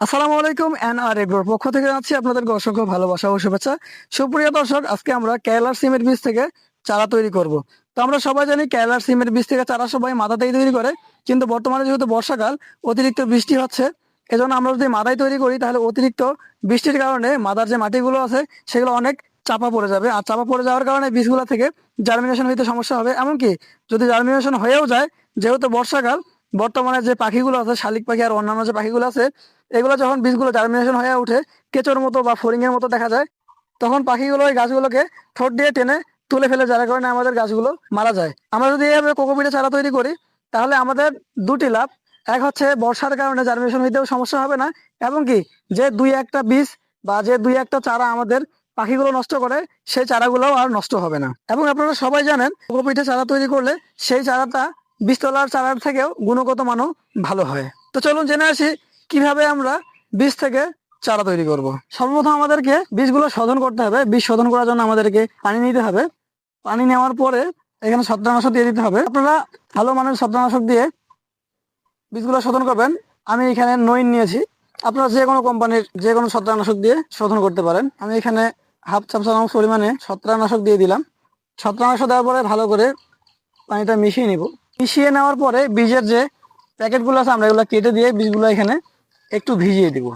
আসসালামু আলাইকুম, এন আর এগ্রোর পক্ষ থেকে আছি আপনাদেরকে অসংখ্য ভালোবাসা ও শুভেচ্ছা। সুপ্রিয় দর্শক, আজকে আমরা কেরালার সিমের বীজ থেকে চারা তৈরি করব। তো আমরা সবাই জানি কেরালার সিমের বীজ থেকে চারা সবাই মাথাতেই তৈরি করে, কিন্তু বর্তমানে যেহেতু বর্ষাকাল, অতিরিক্ত বৃষ্টি হচ্ছে। এজন্য আমরা যদি মাদায় তৈরি করি, তাহলে অতিরিক্ত বৃষ্টির কারণে মাদার যে মাটিগুলো আছে, সেগুলো অনেক চাপা পড়ে যাবে। আর চাপা পড়ে যাওয়ার কারণে বীজগুলো থেকে জার্মিনেশন হইতে সমস্যা হবে। এমনকি যদি জার্মিনেশন হয়েও যায়, যেহেতু বর্ষাকাল, বর্তমানে যে পাখিগুলো আছে, শালিক পাখি আর অন্যান্য যে পাখিগুলো আছে এগুলো যখন বীজগুলো জার্মিনেশন হয়ে ওঠে, কেঁচোর মতো বা ফড়িং এর মতো দেখা যায়, তখন পাখিগুলো ওই গাছগুলোকে ঠোঁট দিয়ে টেনে তুলে ফেলে, যার কারণে আমাদের গাছগুলো মারা যায়। আমরা যদি এইভাবে কোকোপিটে চারা তৈরি করি, তাহলে আমাদের দুটি লাভ। এক হচ্ছে বর্ষার কারণে জার্মিনেশন হইতেও সমস্যা হবে না, এবং কি যে দুই একটা বীজ বা যে দুই একটা চারা আমাদের পাখিগুলো নষ্ট করে, সেই চারাগুলোও আর নষ্ট হবে না। এবং আপনারা সবাই জানেন কোকোপিঠে চারা তৈরি করলে সেই চারাটা বীজতলার চারার থেকেও গুণগত মানও ভালো হয়। তো চলুন জেনে আসি কীভাবে আমরা বীজ থেকে চারা তৈরি করব। সর্বপ্রথম আমাদেরকে বীজগুলো শোধন করতে হবে। বীজ শোধন করার জন্য আমাদেরকে পানি নিতে হবে। পানি নেওয়ার পরে এখানে ছত্রাকনাশক দিয়ে দিতে হবে। আপনারা ভালো মানের ছত্রাকনাশক দিয়ে বীজগুলো শোধন করবেন। আমি এখানে নইন নিয়েছি। আপনারা যে কোনো কোম্পানির যে কোনো ছত্রাকনাশক দিয়ে শোধন করতে পারেন। আমি এখানে হাফ চামচ পরিমাণে ছত্রাকনাশক দিয়ে দিলাম। ছত্রাকনাশক দেওয়ার পরে ভালো করে পানিটা মিশিয়ে নিব। মিশিয়ে নেওয়ার পরে বীজের যে প্যাকেটগুলো আছে, আমরা এগুলো কেটে দিয়ে বীজগুলো এখানে একটু ভিজিয়ে দিব।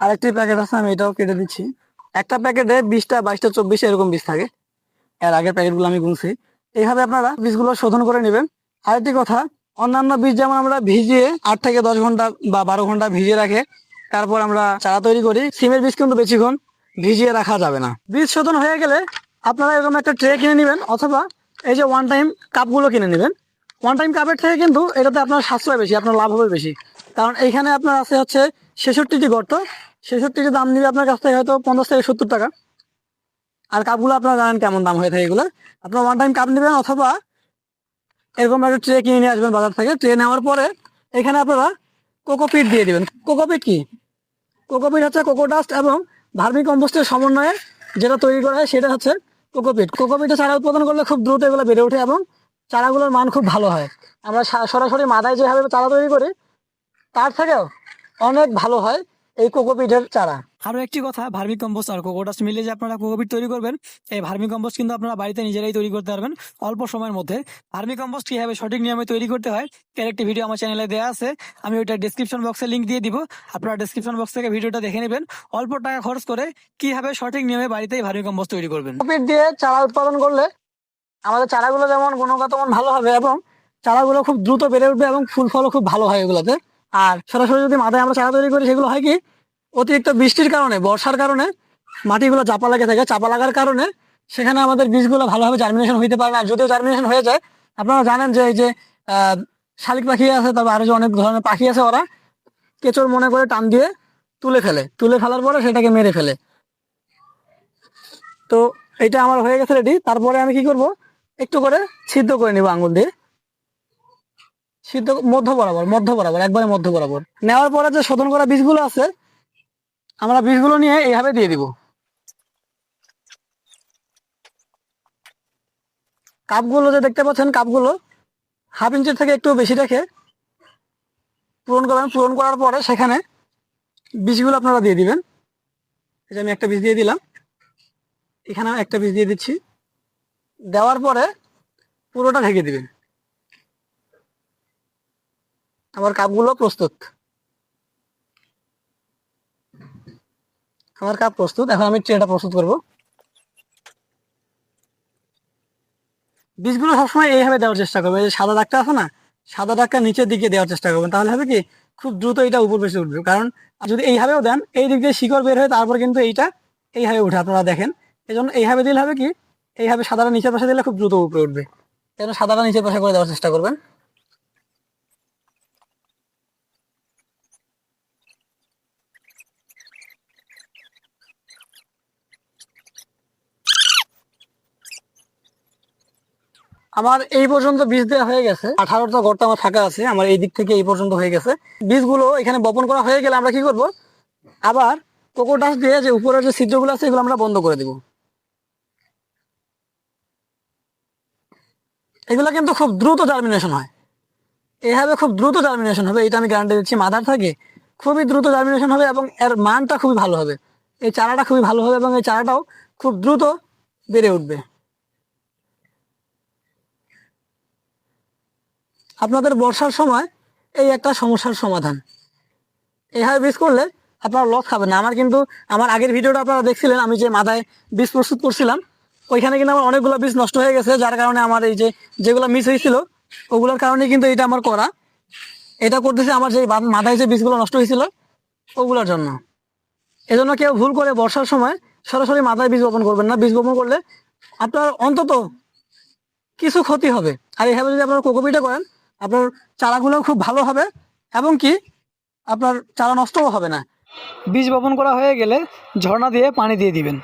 আরেকটি প্যাকেট আছে, আমি এটাও কেটে দিচ্ছি। একটা প্যাকেটে বিশটা, বাইশটা, চব্বিশটা এরকম বীজ থাকে। এর আগের প্যাকেটগুলো আমি গুনছি। এইভাবে আপনারা বীজগুলো শোধন করে নেবেন। আরেকটি কথা, অন্যান্য বীজ যেমন আমরা ভিজিয়ে আট থেকে দশ ঘণ্টা বা বারো ঘণ্টা ভিজিয়ে রাখে, তারপর আমরা চারা তৈরি করি, সিমের বীজ কিন্তু বেশিক্ষণ ভিজিয়ে রাখা যাবে না। বীজ শোধন হয়ে গেলে আপনারা এরকম একটা ট্রে কিনে নেবেন, অথবা এই যে ওয়ান টাইম কাপগুলো কিনে নেবেন। ওয়ান টাইম কাপের থেকে কিন্তু এটাতে আপনার সাশ্রয় বেশি, আপনার লাভ হবে বেশি। কারণ এইখানে আপনার আছে হচ্ছে ছেষট্টিটি গর্ত ছেষট্টিটি দাম নিবে আপনার কাছ থেকে হয়তো পঞ্চাশ থেকে সত্তর টাকা। আর কাপগুলো আপনারা জানেন কেমন দাম হয়ে থাকে এগুলো আপনার ওয়ান টাইম কাপ নেবেন অথবা এরকম একটা ট্রে কিনে নিয়ে আসবেন বাজার থেকে। ট্রে নেওয়ার পরে এখানে আপনারা কোকোপিট দিয়ে দিবেন। কোকোপিট কি? কোকোপিট হচ্ছে কোকো ডাস্ট এবং ভার্মি কম্পোস্টের সমন্বয়ে যেটা তৈরি করা হয় সেটা হচ্ছে কোকোপিট কোকোপিটে চারা উৎপাদন করলে খুব দ্রুত এগুলো বেড়ে ওঠে এবং চারাগুলোর মান খুব ভালো হয়। আমরা সরাসরি মাথায় যেভাবে চারা তৈরি করি, তার থেকেও অনেক ভালো হয়। এই কোকোপিটের চারা। আরও একটি কথা ভার্মি কম্পোস্ট আর কোকোডাস্ট মিলে যে আপনারা কোকোপিট তৈরি করবেন এই ভার্মি কম্পোস্ট কিন্তু আপনারা বাড়িতে নিজেরাই তৈরি করতে পারবেন। অল্প সময়ের মধ্যে। ভার্মি কম্পোস্ট কীভাবে সঠিক নিয়মে তৈরি করতে হয় এর একটি ভিডিও আমার চ্যানেলে দেওয়া আছে। আমি ওইটা ডিসক্রিপশন বক্সে লিংক দিয়ে দিব। আপনারা ডিসক্রিপশন বক্স থেকে ভিডিওটা দেখে নেবেন। অল্প টাকা খরচ করে কীভাবে সঠিক নিয়মে বাড়িতেই ভার্মি কম্পোস্ট তৈরি করবেন। কোকোপিট দিয়ে চারা উৎপাদন করলে আমাদের চারাগুলো যেমন গুণগত মান ভালো হবে এবং চারাগুলো খুব দ্রুত বেড়ে উঠবে এবং ফুল ফলও খুব ভালো হয় এগুলোতে। আর সরাসরি যদি মাথায় আমরা চারা তৈরি করি, সেগুলো হয় কি? অতিরিক্ত বৃষ্টির কারণে, বর্ষার কারণে, মাটিগুলো চাপা লেগে থাকে। চাপা লাগার কারণে সেখানে আমাদের বীজগুলো ভালোভাবে জার্মিনেশন হইতে পারে না। যদিও জার্মিনেশন হয়ে যায়, আপনারা জানেন যে এই যে শালিক পাখি আছে, তারপর আরও যে অনেক ধরনের পাখি আছে ওরা, কেঁচোর মনে করে টান দিয়ে তুলে ফেলে। তুলে ফেলার পরে সেটাকে মেরে ফেলে। তো এটা আমার হয়ে গেছে রেডি তারপরে আমি কি করব? একটু করে সিদ্ধ করে নিব আঙুল দিয়ে। সিদ্ধ মধ্য বরাবর মধ্য বরাবর, একবারে মধ্য বরাবর। নেওয়ার পরে যে শোধন করা বীজগুলো আছে, আমরা বীজগুলো নিয়ে এইভাবে দিয়ে দিব। কাপগুলো যে দেখতে পাচ্ছেন, কাপগুলো হাফ ইঞ্চির থেকে একটু বেশি রেখে পূরণ করবেন। পূরণ করার পরে সেখানে বীজগুলো আপনারা দিয়ে দিবেন। এই যে আমি একটা বীজ দিয়ে দিলাম। এখানে একটা বীজ দিয়ে দিচ্ছি। দেওয়ার পরে পুরোটা ঢেকে দিবেন। আমার কাপগুলো প্রস্তুত। আমার কাপ প্রস্তুত, এখন আমি ট্রেটা প্রস্তুত করব। বীজগুলো সবসময় এইভাবে দেওয়ার চেষ্টা করবেন এই সাদা দাগটা আছে না, সাদা দাগটা নিচের দিকে দেওয়ার চেষ্টা করবেন তাহলে হবে কি, খুব দ্রুত এটা উপর বেশি উঠবে। কারণ যদি এইভাবেও দেন, এই দিক দিয়ে শিকড় বের হয় তারপর কিন্তু এইটা এইভাবে উঠে, আপনারা দেখেন। এই জন্য এইভাবে দিলে হবে কি, এইভাবে সাদাটা নিচের পাশে দিলে খুব দ্রুত উপরে উঠবে। সাদাটা নিচের পাশে করে দেওয়ার চেষ্টা করবেন? আমার এই পর্যন্ত বীজ দেওয়া হয়ে গেছে। আঠারোটা গর্ত আমার ফাঁকা আছে, আমার এই দিক থেকে এই পর্যন্ত হয়ে গেছে। বীজগুলো এখানে বপন করা হয়ে গেলে আমরা কি করব? আবার কোকোটাস দিয়ে যে উপরের যে ছিদ্রগুলো আছে, এগুলো আমরা বন্ধ করে দিব। এগুলো কিন্তু খুব দ্রুত জার্মিনেশন হয়। এভাবে খুব দ্রুত জার্মিনেশন হবে, এটা আমি গ্যারান্টি দিচ্ছি। মাদার থেকে খুবই দ্রুত জার্মিনেশন হবে এবং এর মানটা খুবই ভালো হবে। এই চারাটা খুবই ভালো হবে এবং এই চারাটাও খুব দ্রুত বেড়ে উঠবে। আপনাদের বর্ষার সময় এই একটা সমস্যার সমাধান। এইভাবে বীজ করলে আপনারা লস খাবেন না। আমার কিন্তু, আমার আগের ভিডিওটা আপনারা দেখছিলেন, আমি যে মাথায় বীজ প্রস্তুত করছিলাম, ওইখানে কিন্তু আমার অনেকগুলো বীজ নষ্ট হয়ে গেছে, যার কারণে আমার এই যে যেগুলো মিস হয়েছিল, ওগুলোর কারণে কিন্তু এটা আমার করা। এটা করতেছে আমার যে মাথায় যে বীজগুলো নষ্ট হয়েছিল, ওগুলোর জন্য। এজন্য কেউ ভুল করে বর্ষার সময় সরাসরি মাথায় বীজ বপন করবেন না। বীজ বপন করলে আপনার অন্তত কিছু ক্ষতি হবে। আর এইভাবে যদি আপনার কোকোপিটা করেন আপনার চারাগুলো খুব ভালো হবে এবং কি আপনার চারা নষ্টও হবে না। বীজ বপন করা হয়ে গেলে ঝর্ণা দিয়ে পানি দিয়ে দিবেন।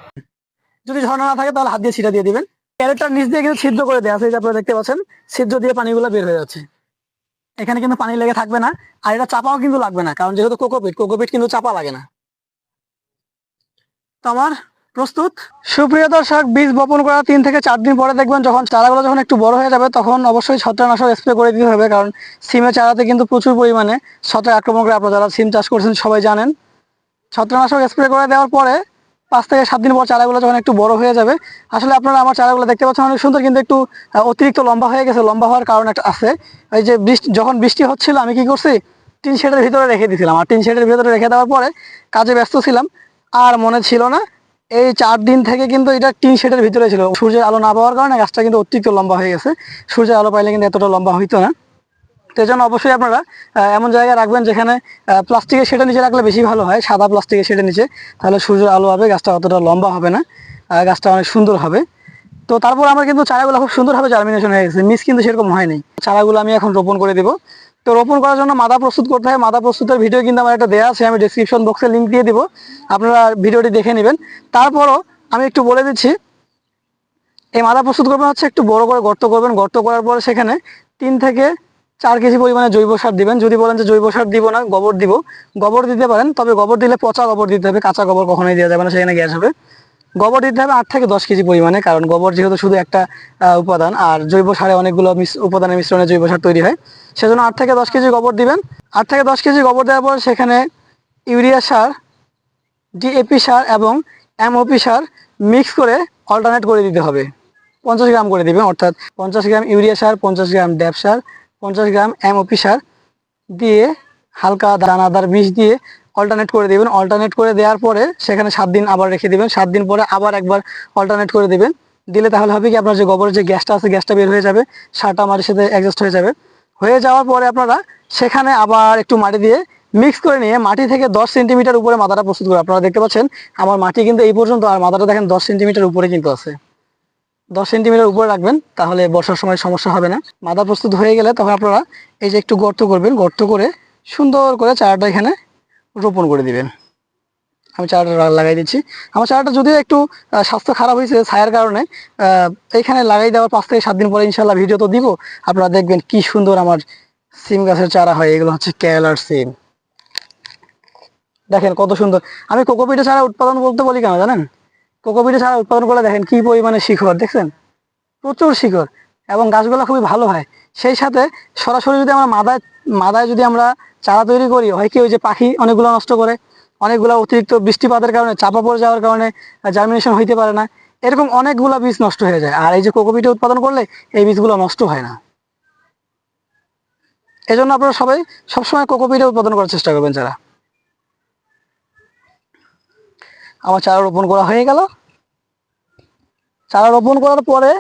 যদি ঝর্ণা না থাকে তাহলে হাত দিয়ে ছিটা দিয়ে দিবেন। ক্যারেটটার নিচ দিয়ে কিন্তু ছিদ্র করে দেওয়া আছে যে আপনারা দেখতে পাচ্ছেন ছিদ্র দিয়ে পানিগুলো বের হয়ে যাচ্ছে। এখানে কিন্তু পানি লেগে থাকবে না আর এটা চাপাও কিন্তু লাগবে না কারণ যেহেতু কোকোপিট কোকোপিট কিন্তু চাপা লাগে না। তো আমার প্রস্তুত? সুপ্রিয় দর্শক, বীজ বপন করার তিন থেকে চার দিন পরে দেখবেন যখন চারাগুলো যখন একটু বড় হয়ে যাবে, তখন অবশ্যই ছত্রাকনাশক স্প্রে করে দিতে হবে, কারণ সিমের চারাতে কিন্তু প্রচুর পরিমাণে ছত্রাক আক্রমণ করে আপনারা যারা সিম চাষ করছেন সবাই জানেন। ছত্রাকনাশক স্প্রে করে দেওয়ার পরে পাঁচ থেকে সাত দিন পর চারাগুলো যখন একটু বড় হয়ে যাবে, আসলে আপনারা আমার চারাগুলো দেখতে পাচ্ছেন অনেক সুন্দর, কিন্তু একটু অতিরিক্ত লম্বা হয়ে গেছে, লম্বা হওয়ার কারণ একটা আছে। এই যে বৃষ্টি, যখন বৃষ্টি হচ্ছিল, আমি কি করছি, টিন শেডের ভিতরে রেখে দিয়েছিলাম আর টিন শেডের ভিতরে রেখে দেওয়ার পরে কাজে ব্যস্ত ছিলাম, আর মনে ছিল না এই চার দিন থেকে কিন্তু এটা টিন শেডের ভিতরে ছিল। সূর্যের আলো না পাওয়ার কারণে গাছটা কিন্তু অতিরিক্ত লম্বা হয়ে গেছে। সূর্যের আলো পাইলে কিন্তু এতটা লম্বা হইতো না। তো এই জন্য অবশ্যই আপনারা এমন জায়গায় রাখবেন যেখানে প্লাস্টিকের শেডের নিচে রাখলে বেশি ভালো হয়, সাদা প্লাস্টিকের শেডের নিচে। তাহলে সূর্যের আলো হবে, গাছটা অতটা লম্বা হবে না গাছটা অনেক সুন্দর হবে। তো তারপর আমার কিন্তু চারাগুলো খুব সুন্দরভাবে জার্মিনেশন হয়ে গেছে। মিস কিন্তু সেরকম হয়নি। চারাগুলো আমি এখন রোপণ করে দেবো। তো রোপণ করার জন্য মাদা প্রস্তুত করতে হয়। মাদা প্রস্তুতের ভিডিও কিন্তু আমার একটা দেওয়া আছে, আমি ডিসক্রিপশন বক্সে লিঙ্ক দিয়ে দিব। আপনারা ভিডিওটি দেখে নেবেন। তারপরও আমি একটু বলে দিচ্ছি, এই মাদা প্রস্তুত করবেন হচ্ছে একটু বড় করে গর্ত করবেন। গর্ত করার পরে সেখানে তিন থেকে চার কেজি পরিমাণে জৈব সার দিবেন। যদি বলেন যে জৈব সার দিব না, গোবর দিব। গোবর দিতে পারেন, তবে গোবর দিলে পচা গোবর দিতে হবে। কাঁচা গোবর কখনোই দেওয়া যাবে না, সেখানে গ্যাস হবে। গোবর দিতে হবে আট থেকে দশ কেজি পরিমাণে, কারণ গোবর যেহেতু শুধু একটা উপাদান, আর জৈব সারে অনেকগুলো উপাদানের মিশ্রণে জৈব সার তৈরি হয়। সেজন্য আট থেকে দশ কেজি গোবর দিবেন। আট থেকে দশ কেজি গোবর দেওয়ার পর সেখানে ইউরিয়া সার, ডিএপি সার এবং এমওপি সার মিক্স করে অল্টারনেট করে দিতে হবে। পঞ্চাশ গ্রাম করে দিবেন, অর্থাৎ পঞ্চাশ গ্রাম ইউরিয়া সার, পঞ্চাশ গ্রাম ড্যাপ সার, পঞ্চাশ গ্রাম এমওপি সার দিয়ে হালকা দানাদার বিষ দিয়ে অল্টারনেট করে দিবেন। অল্টারনেট করে দেওয়ার পরে সেখানে সাত দিন আবার রেখে দিবেন। সাত দিন পরে আবার একবার অল্টারনেট করে দিবেন। দিলে তাহলে হবে কি, আপনার যে গোবরের যে গ্যাসটা আছে, গ্যাসটা বের হয়ে যাবে, সারটা মাটির সাথে অ্যাডজাস্ট হয়ে যাবে। হয়ে যাওয়ার পরে আপনারা সেখানে আবার একটু মাটি দিয়ে মিক্স করে নিয়ে মাটি থেকে দশ সেন্টিমিটার উপরে মাথাটা প্রস্তুত করে আপনারা দেখতে পাচ্ছেন, আমার মাটি কিন্তু এই পর্যন্ত, আর মাথাটা দেখেন দশ সেন্টিমিটার উপরে কিন্তু আছে। দশ সেন্টিমিটার উপরে রাখবেন, তাহলে বর্ষার সময় সমস্যা হবে না। মাদা প্রস্তুত হয়ে গেলে তখন আপনারা এই যে একটু গর্ত করবেন, গর্ত করে সুন্দর করে চারাটা এখানে রোপণ করে দিবেন। আমি চারাটা লাগাই দিচ্ছি। আমার চারাটা যদিও একটু স্বাস্থ্য খারাপ হয়েছে ছায়ার কারণে এইখানে লাগাই দেওয়ার পাঁচ থেকে সাত দিন পরে ইনশাল্লাহ ভিডিও তো দিব। আপনারা দেখবেন কি সুন্দর আমার সিম গাছের চারা হয়। এগুলো হচ্ছে কেরালার সিম। দেখেন কত সুন্দর। আমি কোকোপিটে ছাড়া উৎপাদন বলতে বলি কেন জানেন? কোকোপিটে ছাড়া উৎপাদন করলে দেখেন কি পরিমাণে শিখর, দেখছেন? প্রচুর শিকড় এবং গাছগুলো খুবই ভালো হয়। সেই সাথে সরাসরি যদি আমরা মাদায় মাদায় যদি আমরা চারা তৈরি করি, হয় কি ওই যে পাখি অনেকগুলো নষ্ট করে, অনেকগুলো অতিরিক্ত বৃষ্টিপাতের কারণে, চাপা পড়ে যাওয়ার কারণে জার্মিনেশন হইতে পারে না। এরকম অনেকগুলো বীজ নষ্ট হয়ে যায়, আর এই যে কোকোপিটে উৎপাদন করলে এই বীজগুলো নষ্ট হয় না। এজন্য আপনারা সবাই সবসময় কোকোপিটে উৎপাদন করার চেষ্টা করবেন চারা। আমার চারা রোপণ করা হয়ে গেল। চারা রোপণ করার পরে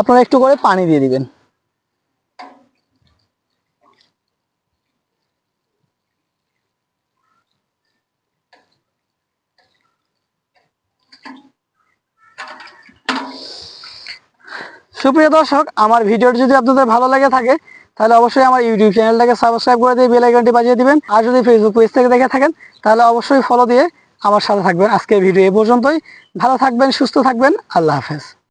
আপনারা একটু করে পানি দিয়ে দিবেন। সুপ্রিয় দর্শক, আমার ভিডিওটি যদি আপনাদের ভালো লাগে থাকে, তাহলে অবশ্যই আমার ইউটিউব চ্যানেলটাকে সাবস্ক্রাইব করে দিয়ে বেল আইকনটি বাজিয়ে দিবেন। আর যদি ফেসবুক পেজ থেকে দেখে থাকেন, তাহলে অবশ্যই ফলো দিয়ে আমার সাথে থাকবেন। আজকের ভিডিও এ পর্যন্তই। ভালো থাকবেন, সুস্থ থাকবেন। আল্লাহ হাফেজ।